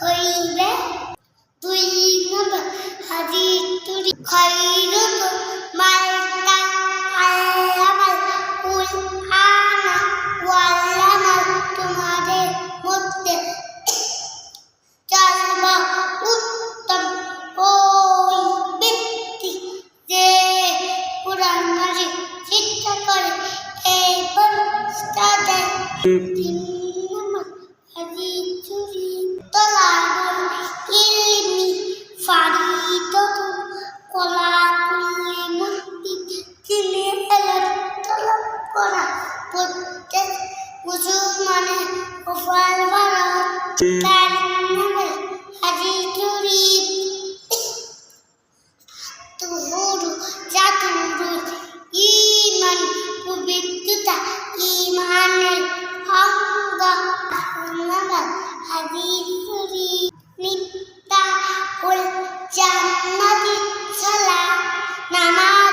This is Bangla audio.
হইবে। দুই নম্বর হাজি তুরি খাই মাঝে চিন্তা করে এবং তাদের করা প্রত্যেক মুসলমানের ওপার ভারত তার ইমানের হক ধন্যবাদ হাদিস মিথ্যা উল জান্নাতি সালা নামাজ